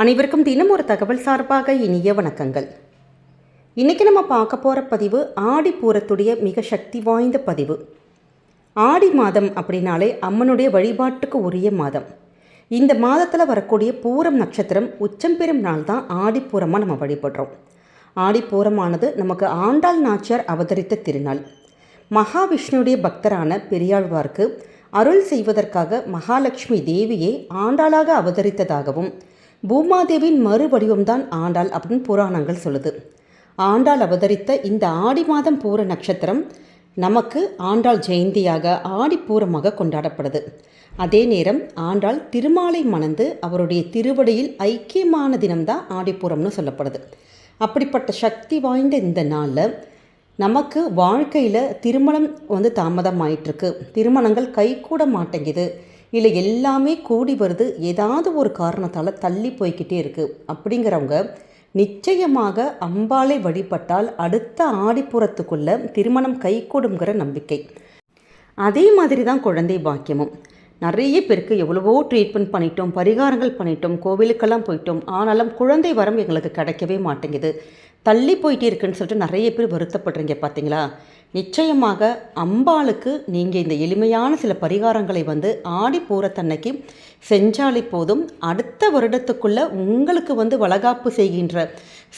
அனைவருக்கும் தினம் ஒரு தகவல் சார்பாக இனிய வணக்கங்கள். இன்றைக்கி நம்ம பார்க்க போகிற பதிவு ஆடிப்பூரத்துடைய மிக சக்தி வாய்ந்த பதிவு. ஆடி மாதம் அப்படின்னாலே அம்மனுடைய வழிபாட்டுக்கு உரிய மாதம். இந்த மாதத்தில் வரக்கூடிய பூரம் நட்சத்திரம் உச்சம் பெறும் நாள் தான் ஆடிப்பூரமாக நம்ம வழிபடுறோம். ஆடிப்பூரமானது நமக்கு ஆண்டாள் நாச்சியார் அவதரித்த திருநாள். மகாவிஷ்ணுடைய பக்தரான பெரியாழ்வார்க்கு அருள் செய்வதற்காக மகாலட்சுமி தேவியை ஆண்டாளாக அவதரித்ததாகவும் பூமாதேவியின் மறுவடிவம்தான் ஆண்டாள் அப்படின்னு புராணங்கள் சொல்லுது. ஆண்டாள் அவதரித்த இந்த ஆடி மாதம் பூர நட்சத்திரம் நமக்கு ஆண்டாள் ஜெயந்தியாக ஆடிப்பூரமாக கொண்டாடப்படுது. அதே நேரம் ஆண்டாள் திருமாலை மணந்து அவருடைய திருவடியில் ஐக்கியமான தினம்தான் ஆடிப்பூரம்னு சொல்லப்படுது. அப்படிப்பட்ட சக்தி வாய்ந்த இந்த நாளில் நமக்கு வாழ்க்கையில் திருமணம் வந்து தாமதம் திருமணங்கள் கைகூட மாட்டேங்குது. இல்லை எல்லாமே கூடி வருது. ஏதாவது ஒரு காரணத்தால் தள்ளி போய்கிட்டே இருக்குது அப்படிங்கிறவங்க நிச்சயமாக அம்பாளை வழிபட்டால் அடுத்த ஆடிப்புறத்துக்குள்ள திருமணம் கைகூடுங்கிற நம்பிக்கை. அதே மாதிரி தான் குழந்தை பாக்கியமும். நிறைய பேருக்கு எவ்வளவோ ட்ரீட்மெண்ட் பண்ணிட்டோம் பரிகாரங்கள் பண்ணிட்டோம் கோவிலுக்கெல்லாம் போயிட்டோம். ஆனாலும் குழந்தை வரம் எங்களுக்கு கிடைக்கவே மாட்டேங்குது. தள்ளி போயிட்டே இருக்குன்னு சொல்லிட்டு நிறைய பேர் வருத்தப்படுறீங்க பார்த்தீங்களா நிச்சயமாக அம்பாளுக்கு நீங்கள் இந்த எளிமையான சில பரிகாரங்களை வந்து ஆடி பூரத்தன்னைக்கு செஞ்சாலே போதும். அடுத்த வருடத்துக்குள்ளே உங்களுக்கு வந்து வளகாப்பு செய்கின்ற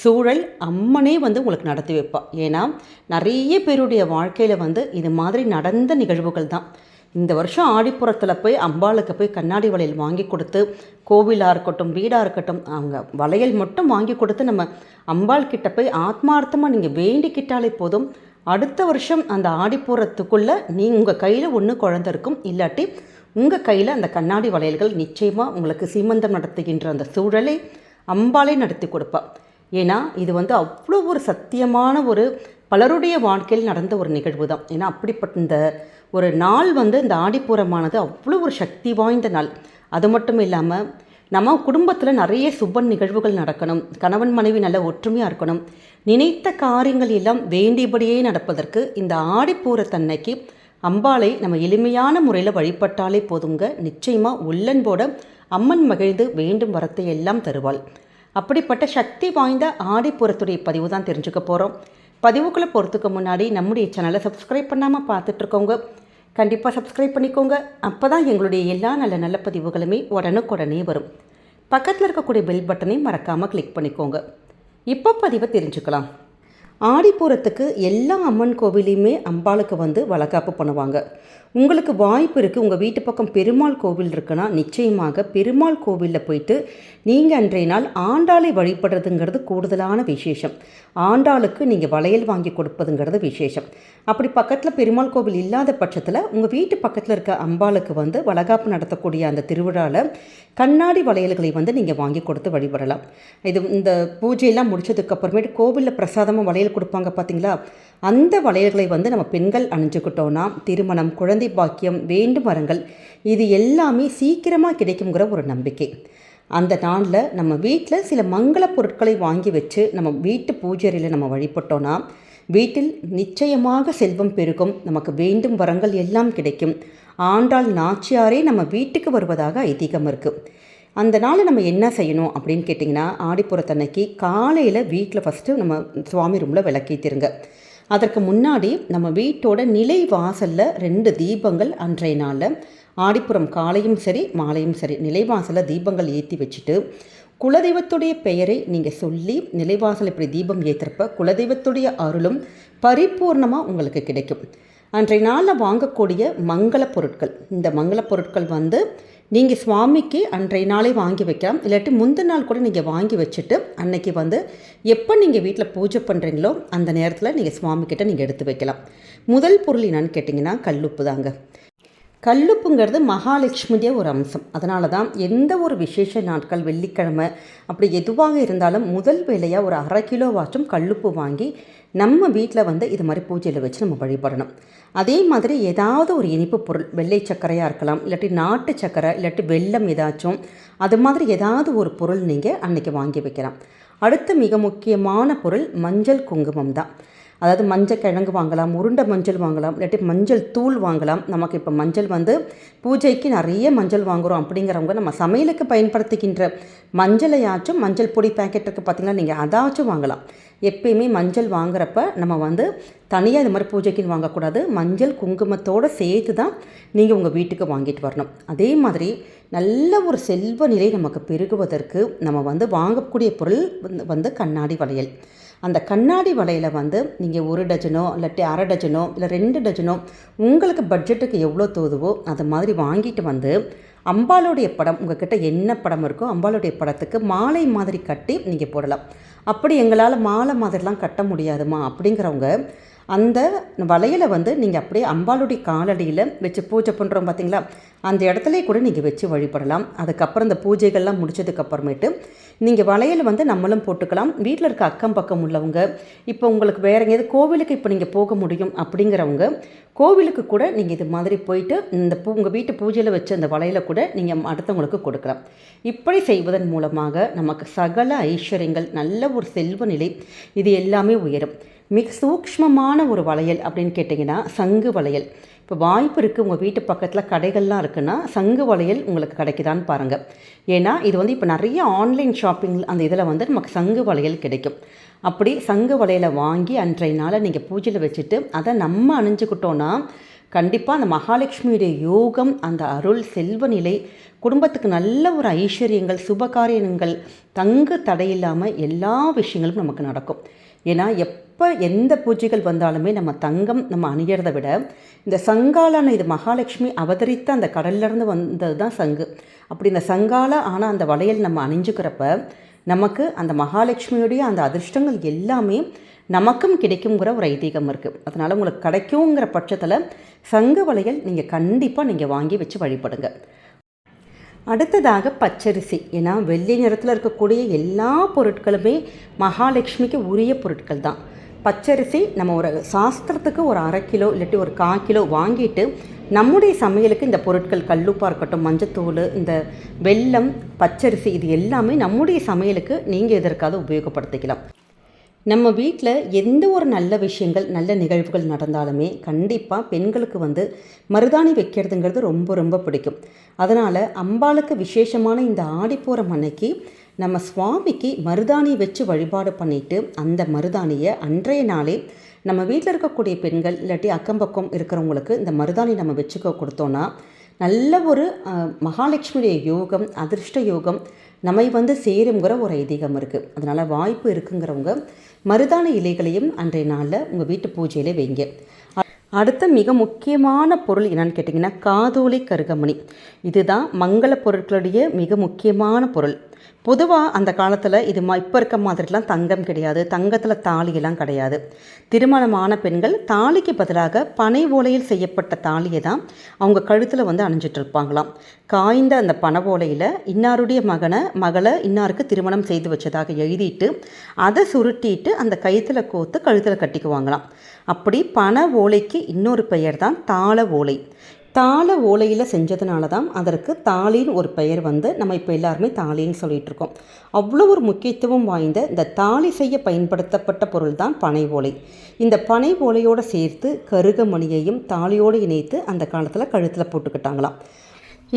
சூழல் அம்மனே வந்து உங்களுக்கு நடத்தி வைப்பாள் ஏன்னா நிறைய பேருடைய வாழ்க்கையில் வந்து இது மாதிரி நடந்த நிகழ்வுகள் தான். இந்த வருஷம் ஆடிப்புறத்தில் போய் அம்பாளுக்கு போய் கண்ணாடி வளையல் வாங்கி கொடுத்து கோவிலாக இருக்கட்டும் வீடாக இருக்கட்டும் அவங்க வளையல் மட்டும் வாங்கி கொடுத்து நம்ம அம்பாள் கிட்ட போய் ஆத்மார்த்தமாக நீங்கள் வேண்டிக்கிட்டாலே போதும். அடுத்த வருஷம் அந்த ஆடிப்பூரத்துக்குள்ளே நீ உங்கள் கையில் ஒன்று குழந்த இருக்கும் இல்லாட்டி உங்கள் கையில் அந்த கண்ணாடி வளையல்கள் நிச்சயமாக உங்களுக்கு சீமந்தம் நடத்துகின்ற அந்த சூழலை அம்பாலே நடத்தி கொடுப்பாள் ஏன்னா இது வந்து அவ்வளோ ஒரு சத்தியமான ஒரு பலருடைய வாழ்க்கையில் நடந்த ஒரு நிகழ்வு தான் ஏன்னா அப்படிப்பட்ட இந்த ஒரு நாள் வந்து இந்த ஆடிப்பூரமானது அவ்வளோ ஒரு சக்தி வாய்ந்த நாள். அது மட்டும் இல்லாமல் நம்ம குடும்பத்தில் நிறைய சுப நிகழ்வுகள் நடக்கணும். கணவன் மனைவி நல்ல ஒற்றுமையாக இருக்கணும். நினைத்த காரியங்கள் எல்லாம் வேண்டியபடியே நடப்பதற்கு இந்த ஆடிப்பூரத்தன்னைக்கு அம்பாளை நம்ம எளிமையான முறையில் வழிபட்டாலே போதுங்க. நிச்சயமாக உள்ளன்போட அம்மன் மகிழ்ந்து வேண்டும் வரத்தை எல்லாம் தருவாள். அப்படிப்பட்ட சக்தி வாய்ந்த ஆடிப்புறத்துடைய பதிவு தான் தெரிஞ்சுக்க போகிறோம் பதிவுக்குள்ளே போகிறதுக்கு முன்னாடி நம்முடைய சேனலை சப்ஸ்கிரைப் பண்ணாமல் பார்த்துட்ருக்கோங்க கண்டிப்பாக சப்ஸ்கிரைப் பண்ணிக்கோங்க. அப்போ தான் எங்களுடைய எல்லா நல்ல நல்ல பதிவுகளுமே உடனுக்குடனே வரும். பக்கத்தில் இருக்கக்கூடிய பெல் பட்டனையும் மறக்காமல் கிளிக் பண்ணிக்கோங்க. இப்போ பதிவை தெரிஞ்சுக்கலாம். ஆடிப்பூரத்துக்கு எல்லா அம்மன் கோவிலையுமே அம்பாளுக்கு வந்து வளகாப்பு பண்ணுவாங்க. உங்களுக்கு வாய்ப்பு இருக்குது உங்கள் வீட்டு பக்கம் பெருமாள் கோவில் இருக்குன்னா நிச்சயமாக பெருமாள் கோவிலில் போயிட்டு நீங்கள் அன்றைய நாள் ஆண்டாளை வழிபடுறதுங்கிறது கூடுதலான விசேஷம். ஆண்டாளுக்கு நீங்கள் வளையல் வாங்கி கொடுப்பதுங்கிறது விசேஷம். அப்படி பக்கத்தில் பெருமாள் கோவில் இல்லாத பட்சத்தில் உங்கள் வீட்டு பக்கத்தில் இருக்க அம்பாளுக்கு வந்து வளகாப்பு நடத்தக்கூடிய அந்த திருவிழாவில் கண்ணாடி வளையல்களை வந்து நீங்கள் வாங்கி கொடுத்து வழிபடலாம். இது இந்த பூஜையெல்லாம் முடிச்சதுக்கப்புறமேட்டு கோவிலில் பிரசாதமாக வளையல் கொடுப்பாங்க பார்த்தீங்களா அந்த வளையல்களை வந்து நம்ம பெண்கள் அணிஞ்சுக்கிட்டோன்னா திருமணம் குழந்தை பாக்கியம் வேண்டும் வரங்கள் இது எல்லாமே சீக்கிரமாக கிடைக்குங்கிற ஒரு நம்பிக்கை. அந்த நாளில் நம்ம வீட்டில் சில மங்கள பொருட்களை வாங்கி வச்சு நம்ம வீட்டு பூஜையில் நம்ம வழிபட்டோன்னா வீட்டில் நிச்சயமாக செல்வம் பெருகும் நமக்கு வேண்டும் வரங்கள் எல்லாம் கிடைக்கும். ஆண்டாள் நாச்சியாரே நம்ம வீட்டுக்கு வருவதாக ஐதீகம் இருக்குது அந்த நாளில் நம்ம என்ன செய்யணும் அப்படின்னு கேட்டிங்கன்னா ஆடிப்புறத்தன்னைக்கு காலையில் வீட்டில் ஃபஸ்ட்டு நம்ம சுவாமி ரூமில் விளக்கேற்றிருங்க அதற்கு முன்னாடி நம்ம வீட்டோட நிலை வாசலில் ரெண்டு தீபங்கள் அன்றைய நாளில். ஆடிப்புறம் காலையும் சரி மாலையும் சரி நிலைவாசலில் தீபங்கள் ஏற்றி வச்சுட்டு குலதெய்வத்துடைய பெயரை நீங்கள் சொல்லி நிலைவாசல் இப்படி தீபம் ஏற்றுறப்ப குலதெய்வத்துடைய அருளும் பரிபூர்ணமாக உங்களுக்கு கிடைக்கும். அன்றைய நாளில் வாங்கக்கூடிய மங்கள பொருட்கள். இந்த மங்கள பொருட்கள் வந்து நீங்கள் சுவாமிக்கு அன்றைய நாளே வாங்கி வைக்கலாம். இல்லாட்டி முந்தின நாள் கூட நீங்கள் வாங்கி வச்சுட்டு அன்னைக்கு வந்து எப்போ நீங்கள் வீட்டில் பூஜை பண்ணுறீங்களோ அந்த நேரத்தில் நீங்கள் சுவாமிக்கிட்ட நீங்கள் எடுத்து வைக்கலாம். முதல் பொருள் என்னன்னு கேட்டிங்கன்னா கல்லுப்பு தாங்க. கல்லுப்புங்கிறது மகாலட்சுமியுடைய ஒரு அம்சம். அதனால தான் எந்த ஒரு விசேஷ நாட்கள் வெள்ளிக்கிழமை அப்படி எதுவாக இருந்தாலும் முதல் வேலையாக ஒரு அரை கிலோவாச்சும் கல்லுப்பு வாங்கி நம்ம வீட்டில் வந்து இது மாதிரி பூஜையில் வச்சு நம்ம வழிபடணும். அதே மாதிரி ஏதாவது ஒரு இனிப்பு பொருள் வெள்ளை சர்க்கரையாக இருக்கலாம் இல்லாட்டி நாட்டு சர்க்கரை இல்லாட்டி வெள்ளம் ஏதாச்சும் அது மாதிரி ஏதாவது ஒரு பொருள் நீங்கள் அன்றைக்கி வாங்கி வைக்கலாம். அடுத்த மிக முக்கியமான பொருள் மஞ்சள் குங்குமம் தான். அதாவது மஞ்சள் கிழங்கு வாங்கலாம் உருண்டை மஞ்சள் வாங்கலாம் இல்லாட்டி மஞ்சள் தூள் வாங்கலாம். நமக்கு இப்போ மஞ்சள் வந்து பூஜைக்கு நிறைய மஞ்சள் வாங்குகிறோம் அப்படிங்கிறவங்க நம்ம சமையலுக்கு பயன்படுத்திக்கின்ற மஞ்சளையாச்சும் மஞ்சள் பொடி பேக்கெட் இருக்குது பார்த்தீங்கன்னா நீங்கள் அதாச்சும் வாங்கலாம். எப்பயுமே மஞ்சள் வாங்குறப்ப நம்ம வந்து தனியாக இது மாதிரி பூஜைக்குன்னு வாங்கக்கூடாது. மஞ்சள் குங்குமத்தோடு சேர்த்து தான் நீங்கள் உங்கள் வீட்டுக்கு வாங்கிட்டு வரணும். அதே மாதிரி நல்ல ஒரு செல்வ நிலை நமக்கு பெருகுவதற்கு நம்ம வந்து வாங்கக்கூடிய பொருள் வந்து வந்து கண்ணாடி வளையல். அந்த கண்ணாடி வலையில் வந்து நீங்கள் ஒரு டஜனோ இல்லாட்டி அரை டஜனோ இல்லை ரெண்டு டஜனோ உங்களுக்கு பட்ஜெட்டுக்கு எவ்வளோ தோதுவோ அது மாதிரி வாங்கிட்டு வந்து அம்பாளுடைய படம் உங்ககிட்ட என்ன படம் இருக்கோ அம்பாளுடைய படத்துக்கு மாலை மாதிரி கட்டி நீங்கள் போடலாம். அப்படி எங்களால் மாலை மாதிரிலாம் கட்ட முடியாதுமா அப்படிங்கிறவங்க அந்த வலையில் வந்து நீங்கள் அப்படியே அம்பாளுடைய காலடியில் வச்சு பூஜை பண்ணுறோம் பார்த்தீங்களா அந்த இடத்துல கூட நீங்கள் வச்சு வழிபடலாம். அதுக்கப்புறம் இந்த பூஜைகள்லாம் முடிச்சதுக்கப்புறமேட்டு நீங்கள் வளையல் வந்து நம்மளும் போட்டுக்கலாம். வீட்டில் இருக்க அக்கம் பக்கம் உள்ளவங்க இப்போ உங்களுக்கு வேற எங்கேயாவது கோவிலுக்கு இப்போ நீங்கள் போக முடியும் அப்படிங்கிறவங்க கோவிலுக்கு கூட நீங்கள் இது மாதிரி போயிட்டு இந்த பூ உங்கள் வீட்டு பூஜையில் வச்ச அந்த வளையலை கூட நீங்கள் அடுத்தவங்களுக்கு கொடுக்கலாம். இப்படி செய்வதன் மூலமாக நமக்கு சகல ஐஸ்வர்யங்கள் நல்ல ஒரு செல்வ நிலை இது எல்லாமே உயரும். மிக சூக்ஷ்மமான ஒரு வளையல் அப்படின்னு கேட்டிங்கன்னா சங்கு வளையல். இப்போ வாய்ப்பு இருக்குது உங்கள் வீட்டு பக்கத்தில் கடைகள்லாம் இருக்குன்னா சங்கு வளையல் உங்களுக்கு கிடைக்குதான்னு பாருங்கள் ஏன்னா இது வந்து இப்போ நிறைய ஆன்லைன் ஷாப்பிங் அந்த இதில் வந்து நமக்கு சங்கு வளையல் கிடைக்கும். அப்படி சங்கு வளையலை வாங்கி அன்றைய நாளை நீங்கள் பூஜையில் வச்சுட்டு அதை நம்ம அணிஞ்சுக்கிட்டோன்னா கண்டிப்பாக அந்த மகாலட்சுமியுடைய யோகம் அந்த அருள் செல்வ நிலை குடும்பத்துக்கு நல்ல ஒரு ஐஸ்வர்யங்கள் சுபகாரியங்கள் தங்கு தடையில்லாமல் எல்லா விஷயங்களும் நமக்கு நடக்கும். ஏன்னா எப் எப்போ எந்த பூஜைகள் வந்தாலுமே நம்ம தங்கம் நம்ம அணியறதை விட இந்த சங்காலான இது மகாலட்சுமி அவதரித்த அந்த கடல்லேருந்து வந்தது தான் சங்கு. அப்படி இந்த சங்கால ஆனால் அந்த வளையல் நம்ம அணிஞ்சுக்கிறப்ப நமக்கு அந்த மகாலட்சுமியுடைய அந்த அதிர்ஷ்டங்கள் எல்லாமே நமக்கும் கிடைக்குங்கிற ஒரு ஐதீகம் இருக்குது அதனால் உங்களுக்கு கிடைக்குங்கிற பட்சத்தில் சங்கு வளையல் நீங்கள் கண்டிப்பாக நீங்கள் வாங்கி வச்சு வழிபடுங்க. அடுத்ததாக பச்சரிசி. ஏன்னா வெள்ளி நிறத்தில் இருக்கக்கூடிய எல்லா பொருட்களுமே மகாலட்சுமிக்கு உரிய பொருட்கள் தான். பச்சரிசி நம்ம ஒரு சாஸ்திரத்துக்கு ஒரு அரை கிலோ இல்லாட்டி ஒரு கால் கிலோ வாங்கிட்டு நம்முடைய சமையலுக்கு இந்த பொருட்கள் கல்லுப்பாக இருக்கட்டும் மஞ்சத்தூள் இந்த வெல்லம் பச்சரிசி இது எல்லாமே நம்முடைய சமையலுக்கு நீங்கள் எதற்காவது உபயோகப்படுத்திக்கலாம். நம்ம வீட்டில் எந்த ஒரு நல்ல விஷயங்கள் நல்ல நிகழ்வுகள் நடந்தாலுமே கண்டிப்பாக பெண்களுக்கு வந்து மருதாணி வைக்கிறதுங்கிறது ரொம்ப ரொம்ப பிடிக்கும். அதனால் அம்பாளுக்கு விசேஷமான இந்த ஆடிப்போகிற அன்னைக்கு நம்ம சுவாமிக்கு மருதாணி வச்சு வழிபாடு பண்ணிவிட்டு அந்த மருதாணியை அன்றைய நாளே நம்ம வீட்டில் இருக்கக்கூடிய பெண்கள் இல்லாட்டி அக்கம் பக்கம் இருக்கிறவங்களுக்கு இந்த மருதாணி நம்ம வச்சுக்க கொடுத்தோன்னா நல்ல ஒரு மகாலட்சுமியுடைய யோகம் அதிர்ஷ்ட யோகம் நம்மை வந்து சேருங்கிற ஒரு ஐதீகம் இருக்குது அதனால் வாய்ப்பு இருக்குங்கிறவங்க மருதான இலைகளையும் அன்றைய நாளில் உங்கள் வீட்டு பூஜையில் வைங்க. அடுத்த மிக முக்கியமான பொருள் என்னன்னு கேட்டிங்கன்னா காதோலை கருகமணி. இதுதான் மங்கள பொருட்களுடைய மிக முக்கியமான பொருள். பொதுவாக அந்த காலத்தில் இது மா இப்போ இருக்க மாதிரிலாம் தங்கம் கிடையாது தங்கத்தில் தாலியெல்லாம் கிடையாது. திருமணமான பெண்கள் தாலிக்கு பதிலாக பனை ஓலையில் செய்யப்பட்ட தாலியை தான் அவங்க கழுத்தில் வந்து அணிஞ்சிட்டு இருப்பாங்களாம். காய்ந்த அந்த பனை ஓலையில் இன்னாருடைய மகனை மகளை இன்னாருக்கு திருமணம் செய்து வச்சதாக எழுதிட்டு அதை சுருட்டிட்டு அந்த கயித்துல கோத்து கழுத்தில் கட்டிக்குவாங்களாம். அப்படி பனை ஓலைக்கு இன்னொரு பெயர் தான் தாள ஓலை. தாள ஓலையில் செஞ்சதுனால தான் அதற்கு தாலின்னு ஒரு பெயர் வந்து நம்ம இப்போ எல்லாருமே தாலின்னு சொல்லிட்டு இருக்கோம். அவ்வளோ ஒரு முக்கியத்துவம் வாய்ந்த இந்த தாலி செய்ய பயன்படுத்தப்பட்ட பொருள் தான் பனை ஓலை. இந்த பனை ஓலையோடு சேர்த்து கருகமணியையும் தாலியோடு இணைத்து அந்த காலத்தில் கழுத்தில் போட்டுக்கிட்டாங்களாம்.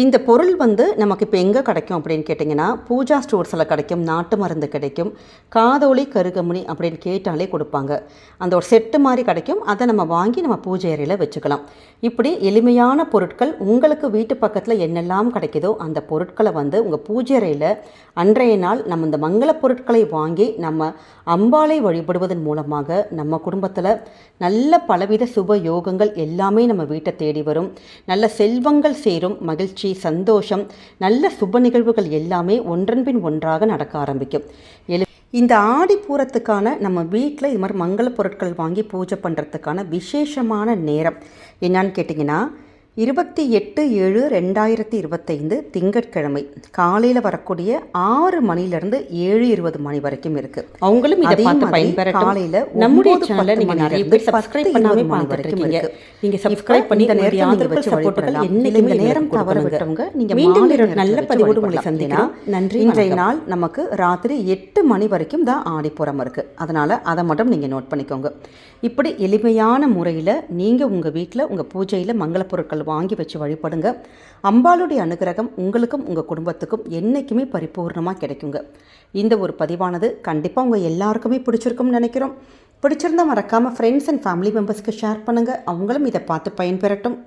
இந்த பொருள் வந்து நமக்கு இப்போ எங்கே கிடைக்கும் அப்படின்னு கேட்டிங்கன்னா பூஜா ஸ்டோர்ஸில் கிடைக்கும் நாட்டு மருந்து கிடைக்கும் காதோலி கருகமணி அப்படின்னு கேட்டாலே கொடுப்பாங்க. அந்த ஒரு செட்டு மாதிரி கிடைக்கும். அதை நம்ம வாங்கி நம்ம பூஜை அறையில் வச்சுக்கலாம். இப்படி எளிமையான பொருட்கள் உங்களுக்கு வீட்டு பக்கத்தில் என்னெல்லாம் கிடைக்குதோ அந்த பொருட்களை வந்து உங்கள் பூஜை அறையில் அன்றைய நாள் நம்ம இந்த மங்கள பொருட்களை வாங்கி நம்ம அம்பாளை வழிபடுவதன் மூலமாக நம்ம குடும்பத்தில் நல்ல பலவித சுப யோகங்கள் எல்லாமே நம்ம வீட்டை தேடி வரும். நல்ல செல்வங்கள் சேரும் மகிழ்ச்சி சந்தோஷம் நல்ல சுப நிகழ்வுகள் எல்லாமே ஒன்றன்பின் ஒன்றாக நடக்க ஆரம்பிக்கும். எழு இந்த ஆடி பூரத்துக்கான நம்ம வீட்டில் இது மாதிரி மங்கள பொருட்கள் வாங்கி பூஜை பண்ணுறதுக்கான விசேஷமான நேரம். என்னன்னு கேட்டிங்கன்னா இருபத்தி எட்டு ஏழு ரெண்டாயிரத்தி இருபத்தைந்து திங்கட்கிழமை காலையில் வரக்கூடிய ஆறு மணிலேருந்து ஏழு இருபது மணி வரைக்கும் இருக்கு. அவங்களும் இதை பார்த்து பயன்பெறட்டும். காலையில நம்முடைய சேனலை பத்து நீங்க மணில நிறைய பேர் சப்ஸ்கிரைப் பத்து, பண்ணாம இருபது மணி வரைக்கும் இருக்கு. நீங்க இப்ப சப்ஸ்கிரைப் பண்ணி இந்த நேரத்துல வச்சு வழிபடலாம். இந்த நேரம் தவற விட்டவங்க நீங்க மீண்டும் ஒரு நல்ல பதிவோடு உங்களை ஏன்னா, நன்றி இன்றைய. நாள் நமக்கு ராத்திரி எட்டு மணி வரைக்கும் தான் ஆடிப்புறம் இருக்கு. அதனால அதை மட்டும் நீங்க நோட் பண்ணிக்கோங்க. இப்படி எளிமையான முறையில் நீங்கள் உங்கள் வீட்டில் உங்கள் பூஜையில் மங்கள பொருட்கள் வாங்கி வச்சு வழிபடுங்க. அம்பாளுடைய அனுகிரகம் உங்களுக்கும் உங்கள் குடும்பத்துக்கும் என்றைக்குமே பரிபூர்ணமாக கிடைக்குங்க. இந்த ஒரு பதிவானது கண்டிப்பாக உங்கள் எல்லாருக்குமே பிடிச்சிருக்கும்னு நினைக்கிறோம். பிடிச்சிருந்தா மறக்காமல் ஃப்ரெண்ட்ஸ் அண்ட் ஃபேமிலி மெம்பர்ஸ்க்கு ஷேர் பண்ணுங்கள் அவங்களும் இதை பார்த்து பயன்பெறட்டும்.